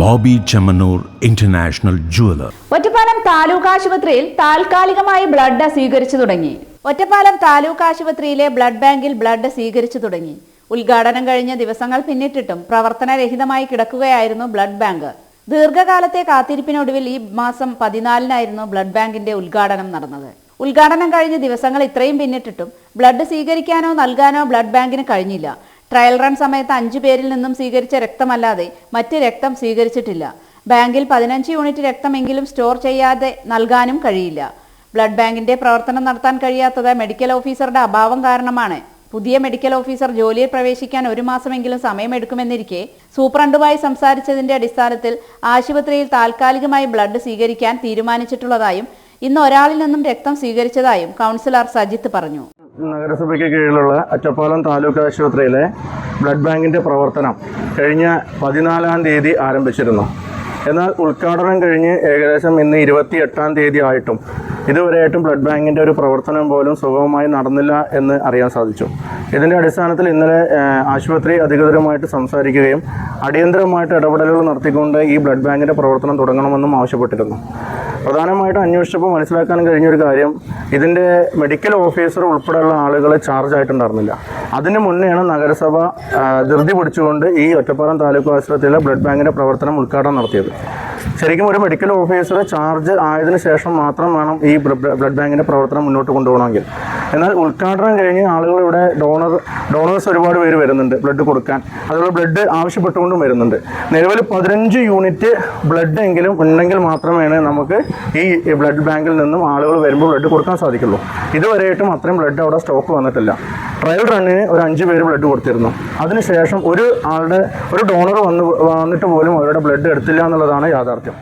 Bobby Chemmannur international jeweller. Ottapalam taluk ആശുപത്രിയിൽ താൽക്കാലികമായി blood സ്വീകരിച്ചു തുടങ്ങി. ഒറ്റപ്പാലം താലൂക്ക് ആശുപത്രിയിലെ ബ്ലഡ് ബാങ്കിൽ ബ്ലഡ് സ്വീകരിച്ചു തുടങ്ങി. ഉദ്ഘാടനം കഴിഞ്ഞ ദിവസങ്ങൾ പിന്നിട്ടിട്ടും പ്രവർത്തനരഹിതമായി കിടക്കുകയായിരുന്നു ബ്ലഡ് ബാങ്ക്. ദീർഘകാലത്തെ കാത്തിരിപ്പിനൊടുവിൽ ഈ മാസം പതിനാലിനായിരുന്നു ബ്ലഡ് ബാങ്കിന്റെ ഉദ്ഘാടനം നടന്നത്. ഉദ്ഘാടനം കഴിഞ്ഞ ദിവസങ്ങൾ ഇത്രയും പിന്നിട്ടിട്ടും ബ്ലഡ് സ്വീകരിക്കാനോ നൽകാനോ ബ്ലഡ് ബാങ്കിന് കഴിഞ്ഞില്ല. ട്രയൽ റൺ സമയത്ത് അഞ്ചു പേരിൽ നിന്നും സ്വീകരിച്ച രക്തമല്ലാതെ മറ്റ് രക്തം സ്വീകരിച്ചിട്ടില്ല. ബാങ്കിൽ പതിനഞ്ച് യൂണിറ്റ് രക്തമെങ്കിലും സ്റ്റോർ ചെയ്യാതെ നൽകാനും കഴിയില്ല. ബ്ലഡ് ബാങ്കിന്റെ പ്രവർത്തനം നടത്താൻ കഴിയാത്തത് മെഡിക്കൽ ഓഫീസറുടെ അഭാവം കാരണമാണ്. പുതിയ മെഡിക്കൽ ഓഫീസർ ജോലിയിൽ പ്രവേശിക്കാൻ ഒരു മാസമെങ്കിലും സമയമെടുക്കുമെന്നിരിക്കെ സൂപ്രണ്ടുമായി സംസാരിച്ചതിന്റെ അടിസ്ഥാനത്തിൽ ആശുപത്രിയിൽ താൽക്കാലികമായി ബ്ലഡ് സ്വീകരിക്കാൻ തീരുമാനിച്ചിട്ടുള്ളതായും ഇന്ന് ഒരാളിൽ നിന്നും രക്തം സ്വീകരിച്ചതായും കൗൺസിലർ സജിത്ത് പറഞ്ഞു. നഗരസഭയ്ക്ക് കീഴിലുള്ള അറ്റപ്പാലം താലൂക്ക് ആശുപത്രിയിലെ ബ്ലഡ് ബാങ്കിന്റെ പ്രവർത്തനം കഴിഞ്ഞ പതിനാലാം തീയതി ആരംഭിച്ചിരുന്നു. എന്നാൽ ഉദ്ഘാടനം കഴിഞ്ഞ് ഏകദേശം ഇന്ന് ഇരുപത്തി എട്ടാം തീയതി ആയിട്ടും ഇതുവരെയായിട്ടും ബ്ലഡ് ബാങ്കിന്റെ ഒരു പ്രവർത്തനം പോലും സുഗമമായി നടന്നില്ല എന്ന് അറിയാൻ സാധിച്ചു. ഇതിന്റെ അടിസ്ഥാനത്തിൽ ഇന്നലെ ആശുപത്രി അധികൃതരുമായിട്ട് സംസാരിക്കുകയും അടിയന്തരമായിട്ട് ഇടപെടലുകൾ നടത്തിക്കൊണ്ട് ഈ ബ്ലഡ് ബാങ്കിന്റെ പ്രവർത്തനം തുടങ്ങണമെന്നും ആവശ്യപ്പെട്ടിരുന്നു. പ്രധാനമായിട്ടും അന്വേഷിച്ചപ്പോൾ മനസ്സിലാക്കാൻ കഴിഞ്ഞൊരു കാര്യം ഇതിന്റെ മെഡിക്കൽ ഓഫീസർ ഉൾപ്പെടെയുള്ള ആളുകളെ ചാർജ് ആയിട്ടുണ്ടായിരുന്നില്ല. അതിന് മുന്നെയാണ് നഗരസഭ ധൃതി പിടിച്ചുകൊണ്ട് ഈ ഒറ്റപ്പാലം താലൂക്ക് ആശുപത്രിയിലെ ബ്ലഡ് ബാങ്കിന്റെ പ്രവർത്തനം ഉദ്ഘാടനം നടത്തിയത്. ശരിക്കും ഒരു മെഡിക്കൽ ഓഫീസർ ചാർജ് ആയതിനു ശേഷം മാത്രം വേണം ഈ ബ്ലഡ് ബാങ്കിന്റെ പ്രവർത്തനം മുന്നോട്ട് കൊണ്ടുപോകണമെങ്കിൽ. എന്നാൽ ഉദ്ഘാടനം കഴിഞ്ഞ് ആളുകൾ ഇവിടെ ഡോണർ ഡോണേഴ്സ് ഒരുപാട് പേര് വരുന്നുണ്ട് ബ്ലഡ് കൊടുക്കാൻ. അതുപോലെ ബ്ലഡ് ആവശ്യപ്പെട്ടുകൊണ്ടും വരുന്നുണ്ട്. നിലവിൽ പതിനഞ്ച് യൂണിറ്റ് ബ്ലഡ് എങ്കിലും ഉണ്ടെങ്കിൽ മാത്രമേ നമുക്ക് ഈ ബ്ലഡ് ബാങ്കിൽ നിന്നും ആളുകൾ വരുമ്പോൾ ബ്ലഡ് കൊടുക്കാൻ സാധിക്കുള്ളൂ. ഇതുവരെയായിട്ടും അത്രയും ബ്ലഡ് അവിടെ സ്റ്റോക്ക് വന്നിട്ടില്ല. ട്രയൽ റണ്ണിന് ഒരു അഞ്ച് പേര് ബ്ലഡ് കൊടുത്തിരുന്നു. അതിനുശേഷം ഒരു ആളുടെ ഒരു ഡോണർ വന്ന് വന്നിട്ട് പോലും അവരുടെ ബ്ലഡ് എടുത്തില്ല എന്നുള്ളതാണ് യാഥാർത്ഥ്യം.